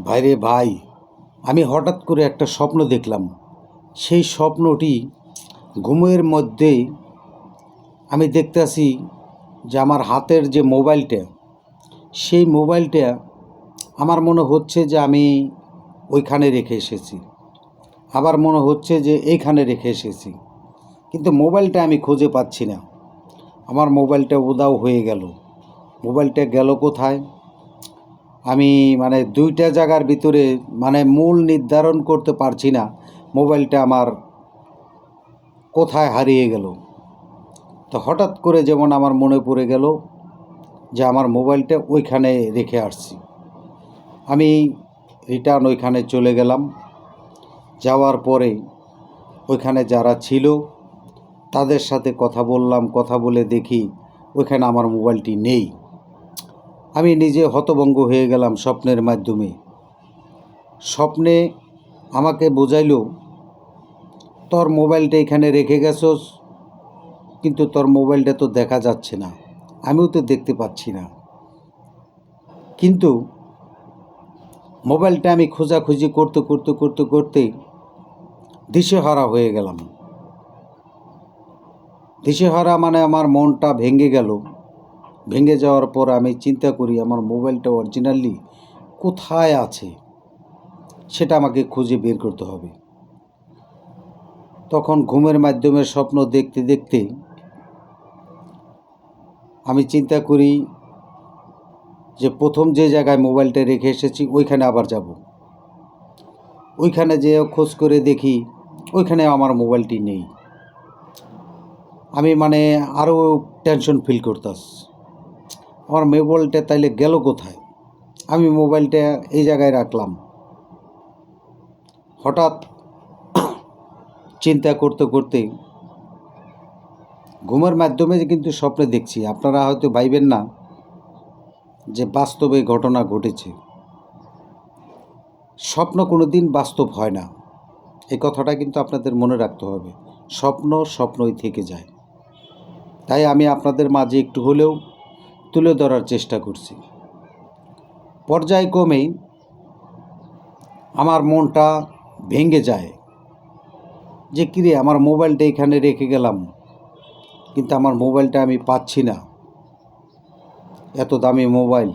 ভাইরে ভাই, আমি হঠাৎ করে একটা স্বপ্ন দেখলাম। সেই স্বপ্নটি ঘুমের মধ্যেই আমি দেখতেছি যে আমার হাতের যে মোবাইলটা, সেই মোবাইলটা আমার মনে হচ্ছে যে আমি ওইখানে রেখে এসেছি। আবার মনে হচ্ছে যে এইখানে রেখে এসেছি। কিন্তু মোবাইলটা আমি খুঁজে পাচ্ছি না। আমার মোবাইলটা উদাও হয়ে গেল। মোবাইলটা গেল কোথায়? আমি মানে দুইটা জায়গার ভিতরে মানে মূল নির্ধারণ করতে পারছি না। মোবাইলটা আমার কোথায় হারিয়ে গেল। তো হঠাৎ করে যেমন আমার মনে পড়ে গেল যে আমার মোবাইলটা ওইখানে রেখে আসছি। আমি রিটার্ন ওইখানে চলে গেলাম। যাওয়ার পরে ওইখানে যারা ছিল তাদের সাথে কথা বললাম, কথা বলে দেখি ওইখানে আমার মোবাইলটি নেই। আমি নিজে হতভঙ্গ হয়ে গেলাম স্বপ্নের মাধ্যমে। স্বপ্নে আমাকে বোঝাইল, তোর মোবাইলটা এখানে রেখে গেছস, কিন্তু তোর মোবাইলটা তো দেখা যাচ্ছে না। আমিও তো দেখতে পাচ্ছি না। কিন্তু মোবাইলটা আমি খোঁজাখুঁজি করতে করতে করতে করতে দিশেহারা হয়ে গেলাম। দিশেহারা মানে আমার মনটা ভেঙে গেল। ভেঙে যাওয়ার পর আমি চিন্তা করি, আমার মোবাইলটা অরিজিনালি কোথায় আছে? সেটা আমাকে খুঁজে বের করতে হবে। তখন ঘুমের মাধ্যমে স্বপ্ন দেখতে দেখতে আমি চিন্তা করি যে প্রথম যে জায়গায় মোবাইলটা রেখে এসেছি, ওইখানে আবার যাব। ওইখানে যে খোঁজ করে দেখি, ওইখানে আমার মোবাইলটি নেই। আমি মানে আরও টেনশন ফিল করতাস। আমার মোবাইলটা তাইলে গেল কোথায়? আমি মোবাইলটা এই জায়গায় রাখলাম। হঠাৎ চিন্তা করতে করতে ঘুমের মাধ্যমে কিন্তু স্বপ্নে দেখছি। আপনারা হয়তো ভাইবেন না যে বাস্তবে ঘটনা ঘটেছে। স্বপ্ন কোনো দিন বাস্তব হয় না। এই কথাটা কিন্তু আপনাদের মনে রাখতে হবে। স্বপ্ন স্বপ্নই থেকে যায়। তাই আমি আপনাদের মাঝে একটু হলেও তুলে ধরার চেষ্টা করছি। পর্যায়ক্রমে আমার মনটা ভেঙে যায় যে, কিরে, আমার মোবাইলটা এখানে রেখে গেলাম, কিন্তু আমার মোবাইলটা আমি পাচ্ছি না। এত দামি মোবাইল।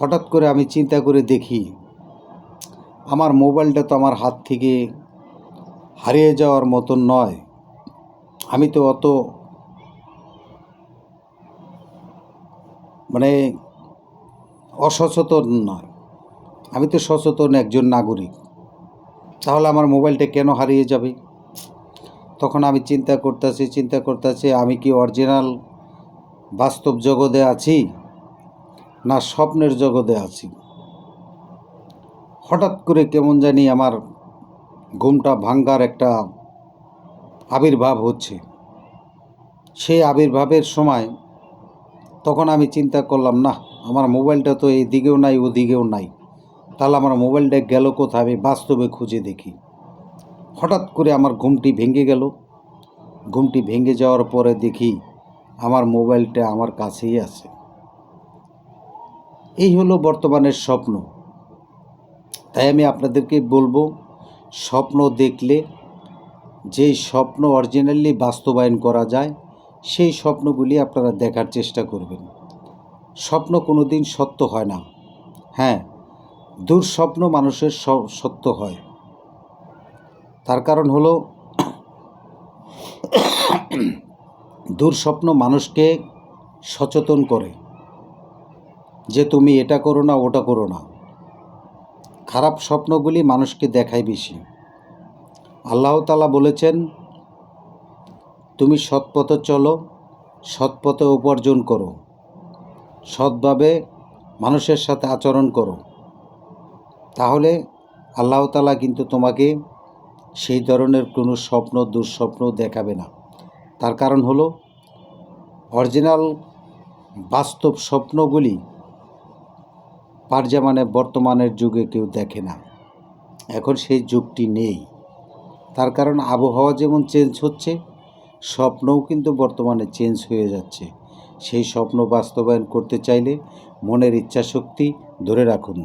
হঠাৎ করে আমি চিন্তা করে দেখি, আমার মোবাইলটা তো আমার হাত থেকে হারিয়ে যাওয়ার মতন নয়। আমি তো অত মানে অসচেতন নয়। আমি তো সচেতন একজন নাগরিক। তাহলে আমার মোবাইলটা কেন হারিয়ে যাবে? তখন আমি চিন্তা করতেছি চিন্তা করতেছি আমি কি অরিজিনাল বাস্তব জগতে আছি না স্বপ্নের জগতে আছি? হঠাৎ করে কেমন জানি আমার ঘুমটা ভাঙ্গার একটা আবির্ভাব হচ্ছে। সেই আবির্ভাবের সময় তখন আমি চিন্তা করলাম না আমার মোবাইলটা তো এই দিকেও নাই ও দিকেও নাই। তাহলে আমার মোবাইলটা গেল কোথায়? আমি বাস্তবে খুঁজে দেখি। হঠাৎ করে আমার ঘুমটি ভেঙে গেল। ঘুমটি ভেঙে যাওয়ার পরে দেখি আমার মোবাইলটা আমার কাছেই আছে। এই হলো বর্তমানের স্বপ্ন। তাই আমি আপনাদেরকে বলব, স্বপ্ন দেখলে, যেই স্বপ্ন অরিজিনালি বাস্তবায়ন করা যায় সেই স্বপ্নগুলি আপনারা দেখার চেষ্টা করবেন। স্বপ্ন কোনো দিন সত্য হয় না। হ্যাঁ দুঃস্বপ্ন মানুষের সত্য হয়। তার কারণ হলো, দুঃস্বপ্ন মানুষকে সচেতন করে যে তুমি এটা করো না, ওটা করো না। খারাপ স্বপ্নগুলি মানুষকে দেখায় বেশি। আল্লাহ তালা বলেছেন তুমি সৎপথে চলো, সৎপথে উপার্জন করো। সৎভাবে মানুষের সাথে আচরণ করো। তাহলে আল্লাহ তালা কিন্তু তোমাকে সেই ধরনের কোনো স্বপ্ন, দুঃস্বপ্ন দেখাবে না। তার কারণ হলো, অরিজিনাল বাস্তব স্বপ্নগুলি পারজামানে বর্তমানের যুগে কেউ দেখে না। এখন সেই যুগটি নেই। তার কারণ আবহাওয়া যেমন চেঞ্জ হচ্ছে স্বপ্নও কিন্তু বর্তমানে চেঞ্জ হয়ে যাচ্ছে। সেই স্বপ্ন বাস্তবায়ন করতে চাইলে মনের ইচ্ছাশক্তি ধরে রাখুন।